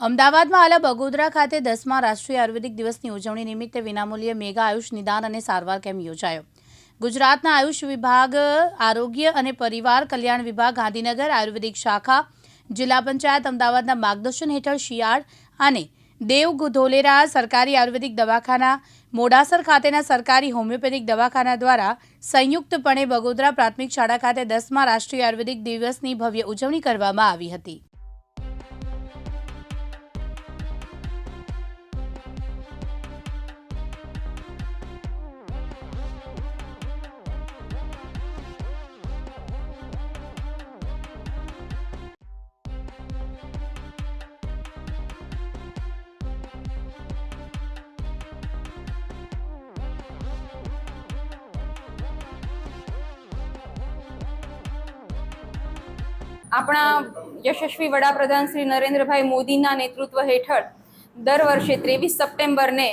અમદાવાદમાં આલા બગોદરા ખાતે દસમા રાષ્ટ્રીય આયુર્વેદિક દિવસની ઉજવણી નિમિત્તે વિનામૂલ્યે મેગા આયુષ નિદાન અને સારવાર કેમ્પ યોજાયો. ગુજરાતના આયુષ વિભાગ, આરોગ્ય અને પરિવાર કલ્યાણ વિભાગ, ગાંધીનગર આયુર્વેદિક શાખા, જિલ્લા પંચાયત, અમદાવાદના માર્ગદર્શન હેઠળ શિયાળ અને દેવ ધોલેરા સરકારી આયુર્વેદિક દવાખાના, મોડાસર ખાતેના સરકારી હોમિયોપેથિક દવાખાના દ્વારા સંયુક્તપણે બગોદરા પ્રાથમિક શાળા ખાતે દસમા રાષ્ટ્રીય આયુર્વેદિક દિવસની ભવ્ય ઉજવણી કરવામાં આવી હતી. આપણા યશસ્વી વડાપ્રધાન શ્રી નરેન્દ્રભાઈ મોદીના નેતૃત્વ હેઠળ દર વર્ષે ત્રેવીસ સપ્ટેમ્બરને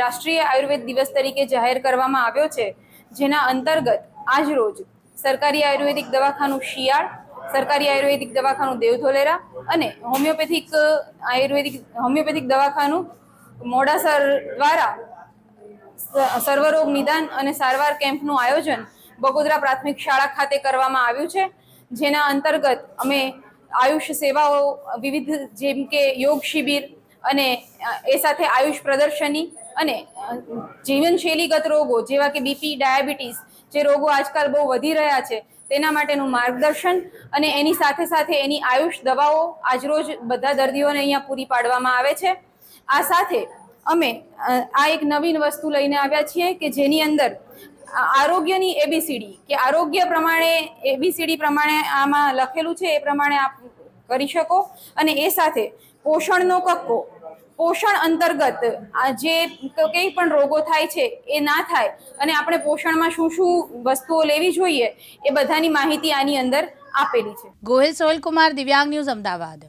રાષ્ટ્રીય આયુર્વેદ દિવસ તરીકે જાહેર કરવામાં આવ્યો છે, જેના અંતર્ગત આજ રોજ સરકારી આયુર્વેદિક દવાખાનું શિયાળ, સરકારી આયુર્વેદિક દવાખાનું દેવધોલેરા અને હોમિયોપેથિક આયુર્વેદિક, હોમિયોપેથિક દવાખાનું મોડાસર દ્વારા સર્વરોગ નિદાન અને સારવાર કેમ્પનું આયોજન બગોદરા પ્રાથમિક શાળા ખાતે કરવામાં આવ્યું છે. જેના અંતર્ગત અમે આયુષ સેવાઓ, વિવિધ જેમ કે યોગ શિબિર અને એ સાથે આયુષ પ્રદર્શની અને જીવનશૈલીગત રોગો જેવા કે બીપી, ડાયાબિટીસ જે રોગો આજકાલ બહુ વધી રહ્યા છે, તેના માટેનું માર્ગદર્શન અને એની સાથે સાથે એની આયુષ દવાઓ આજરોજ બધા દર્દીઓને અહીંયા પૂરી પાડવામાં આવે છે. આ સાથે અમે આ એક નવીન વસ્તુ લઈને આવ્યા છીએ કે જેની અંદર આરોગ્યની એબીસીડી કે આરોગ્ય પ્રમાણે એબીસીડી પ્રમાણે આમાં લખેલું છે, એ પ્રમાણે આપ કરી શકો. અને એ સાથે પોષણનો કક્કો, પોષણ અંતર્ગત જે કંઈ પણ રોગો થાય છે, એ ના થાય, અને આપણે પોષણમાં શું શું વસ્તુઓ લેવી જોઈએ, એ બધાની માહિતી આની અંદર આપેલી છે. ગોહિલ સોહિલ કુમાર દિવ્યાંગ ન્યૂઝ અમદાવાદ.